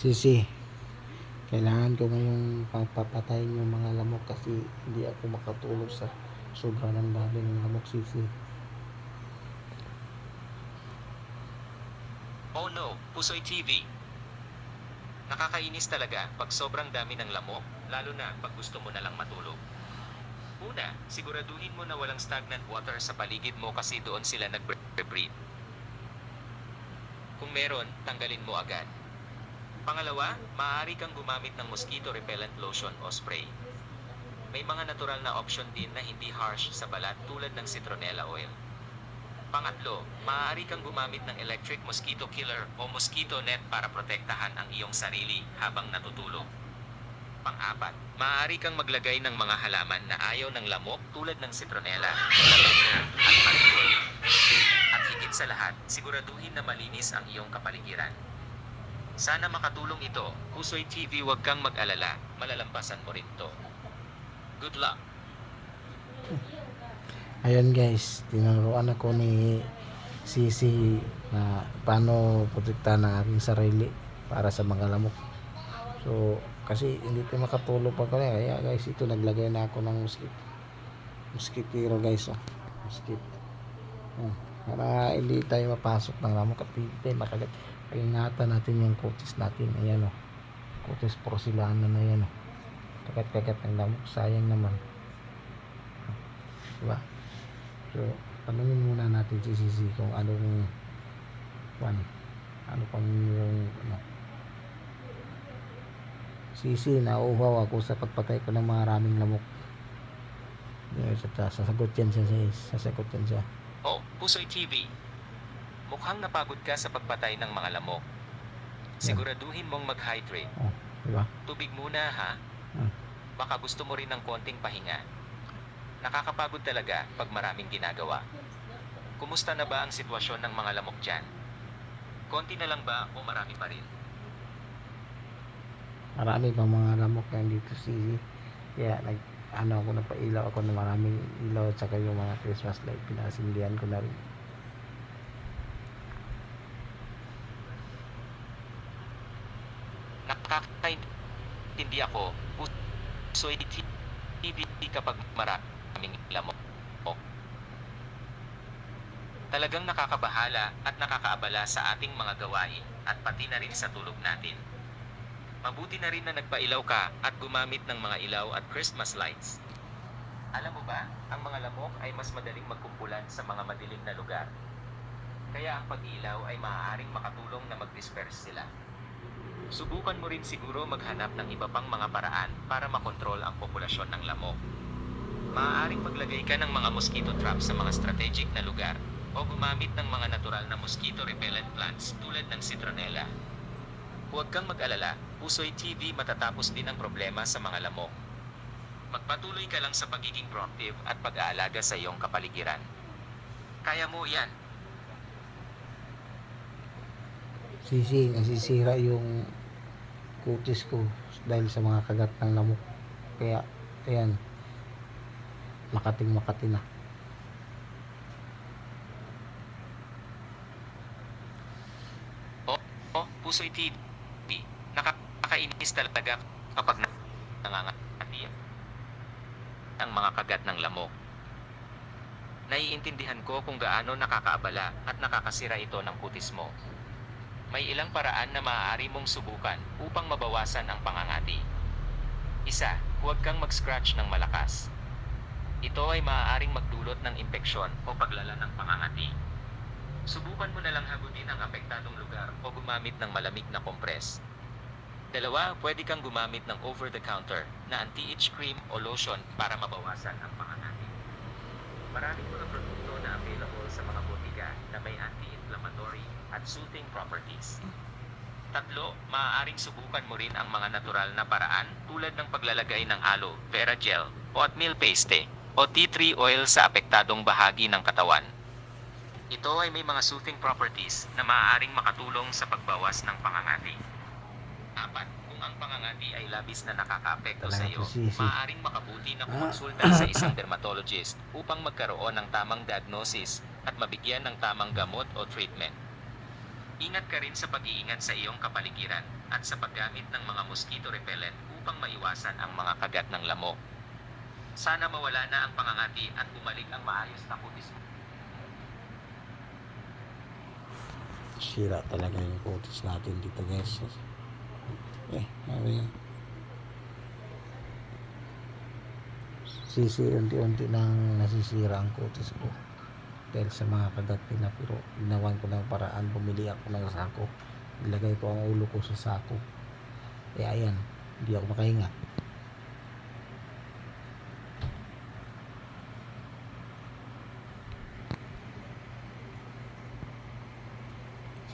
Sisi, kailangan ko ngayong papatayin yung mga lamok kasi hindi ako makatulog sa sobra ng dami ng lamok sisi. Oh no, Pusoy TV. Nakakainis talaga pag sobrang dami ng lamok, lalo na pag gusto mo na lang matulog. Una, siguraduhin mo na walang stagnant water sa paligid mo kasi doon sila nag-breed. Kung meron, tanggalin mo agad. Pangalawa, maaari kang gumamit ng mosquito repellent lotion o spray. May mga natural na option din na hindi harsh sa balat tulad ng citronella oil. Pangatlo, maaari kang gumamit ng electric mosquito killer o mosquito net para protektahan ang iyong sarili habang natutulog. Pang-apat, maaari kang maglagay ng mga halaman na ayaw ng lamok tulad ng citronella, at marigold. At higit sa lahat, siguraduhin na malinis ang iyong kapaligiran. Sana makatulong ito. Pusoy TV huwag kang mag-alala, malalampasan mo rin to. Good luck! Ayun guys, tinuruan ako ni Sisi na paano protektahan ang aking sarili para sa mga lamok. So, kasi hindi tayo makatulog pa kaya, kaya guys, ito naglagay na ako ng mosquito. Mosquitero guys, oh. Mosquito. Oh, para hindi tayo mapasok ng lamok at hindi tayo makagat. Ingatan natin yung kutis natin. Ayan oh. Kutis porcelana na yan oh. Kagat-kagat ng lamok. Sayang naman. Diba? So, tanungin muna natin si Sisi kung anong one, ano pang yung ano. Sisi, nauuhaw ako sa pagpatay ko ng maraming lamok. Yes, at sasagot yan siya. Sasagot yan siya. Oh, Pusoy TV. Mukhang napagod ka sa pagpatay ng mga lamok. Siguraduhin mong mag-hydrate. Oh, diba? Tubig muna ha. Hmm. Baka gusto mo rin ng konting pahinga. Nakakapagod talaga pag maraming ginagawa. Kumusta na ba ang sitwasyon ng mga lamok dyan? Konti na lang ba o marami pa rin? Marami pang mga lamok yan dito si Kaya nag ano ako napailaw ako ng maraming ilaw at saka yung mga Christmas light pinasindihan ko na rin. Nakakaintindi ako. Pusoy TV kapag maraming lamok. Talagang nakakabahala at nakakaabala sa ating mga gawain at pati na rin sa tulog natin. Mabuti na rin na nagpailaw ka at gumamit ng mga ilaw at Christmas lights. Alam mo ba, ang mga lamok ay mas madaling magkumpulan sa mga madilim na lugar. Kaya ang pag-ilaw ay maaaring makatulong na mag-disperse sila. Subukan mo rin siguro maghanap ng iba pang mga paraan para makontrol ang populasyon ng lamok. Maaaring maglagay ka ng mga mosquito trap sa mga strategic na lugar o gumamit ng mga natural na mosquito repellent plants tulad ng citronella. Huwag kang mag-alala, Pusoy TV matatapos din ang problema sa mga lamok. Magpatuloy ka lang sa pagiging proactive at pag-aalaga sa iyong kapaligiran. Kaya mo yan. Sisi, nasisira yung kutis ko dahil sa mga kagat ng lamok. Kaya, ayan, makating makati na. Oh, Pusoy TV. Nakakainis talaga kapag na- nangangati ang mga kagat ng lamok. Naiintindihan ko kung gaano nakakaabala at nakakasira ito ng kutis mo. May ilang paraan na maaari mong subukan upang mabawasan ang pangangati. Isa, huwag kang mag-scratch ng malakas. Ito ay maaaring magdulot ng impeksyon o paglala ng pangangati. Subukan mo na lang hagutin ang apektadong lugar o gumamit ng malamig na kompres. Dalawa, pwede kang gumamit ng over-the-counter na anti-itch cream o lotion para mabawasan ang pangangati. Maraming mga produkto na available sa mga botiga na may anti-inflammatory at soothing properties. Tatlo, maaaring subukan mo rin ang mga natural na paraan tulad ng paglalagay ng aloe vera gel, oatmeal paste, o tea tree oil sa apektadong bahagi ng katawan. Ito ay may mga soothing properties na maaaring makatulong sa pagbawas ng pangangati. Apat, kung ang pangangati ay labis na nakakaapekto sa iyo, to, sisi. Makabuti na kumonsulta sa isang dermatologist upang magkaroon ng tamang diagnosis at mabigyan ng tamang gamot o treatment. Ingat ka rin sa pag-iingat sa iyong kapaligiran at sa paggamit ng mga mosquito repellent upang maiwasan ang mga kagat ng lamok. Sana mawala na ang pangangati at bumalik ang maayos na kutis mo. Sira talaga yung kutis natin dito guys. Eh, sabi yan. Sisi unti-unti nang nasisira ang kutis ko. Dahil sa mga kagat nila pero ginawan ko ng paraan. Bumili ako ng sako. Ilagay ko ang ulo ko sa sako. Eh ayan, hindi ako makahinga.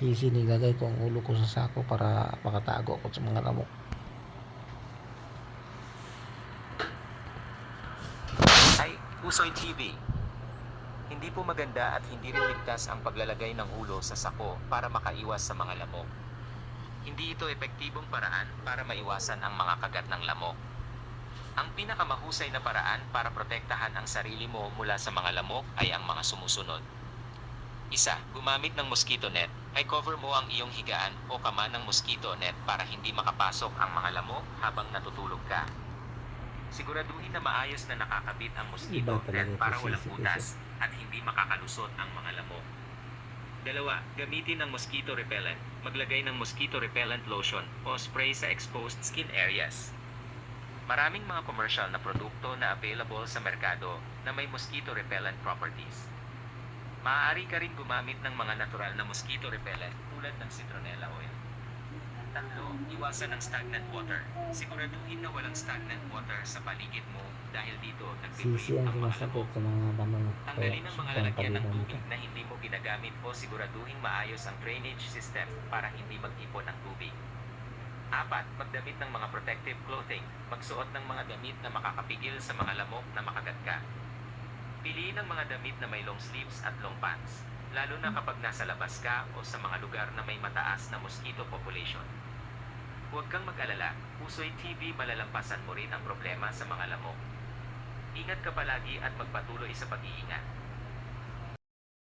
Sisi nilagay ko ang ulo ko sa sako para makatago ako sa mga lamok. Ay, Pusoy TV. Hindi po maganda at hindi rin ligtas ang paglalagay ng ulo sa sako para makaiwas sa mga lamok. Hindi ito epektibong paraan para maiwasan ang mga kagat ng lamok. Ang pinakamahusay na paraan para protektahan ang sarili mo mula sa mga lamok ay ang mga sumusunod. Isa, gumamit ng mosquito net. Ay cover mo ang iyong higaan o kama ng mosquito net para hindi makapasok ang mga lamok habang natutulog ka. Siguraduhin na maayos na nakakabit ang mosquito net para walang butas at hindi makakalusot ang mga lamok. Dalawa, gamitin ang mosquito repellent. Maglagay ng mosquito repellent lotion o spray sa exposed skin areas. Maraming mga commercial na produkto na available sa merkado na may mosquito repellent properties. Maaari ka rin gumamit ng mga natural na mosquito repellent tulad ng citronella oil. Tatlo, iwasan ang stagnant water. Siguraduhin na walang stagnant water sa paligid mo dahil dito Sisi nagbibirit ang sa mga damang Tanggalin ang mga lalagyan ng tubig na hindi mo ginagamit o siguraduhin maayos ang drainage system para hindi mag-ipon ng tubig. Apat, magdamit ng mga protective clothing. Magsuot ng mga damit na makakapigil sa mga lamok na makagat ka. Piliin ang mga damit na may long sleeves at long pants, lalo na kapag nasa labas ka o sa mga lugar na may mataas na mosquito population. Huwag kang mag-alala, Pusoy TV malalampasan mo rin ang problema sa mga lamok. Ingat ka palagi at magpatuloy sa pag-iingat.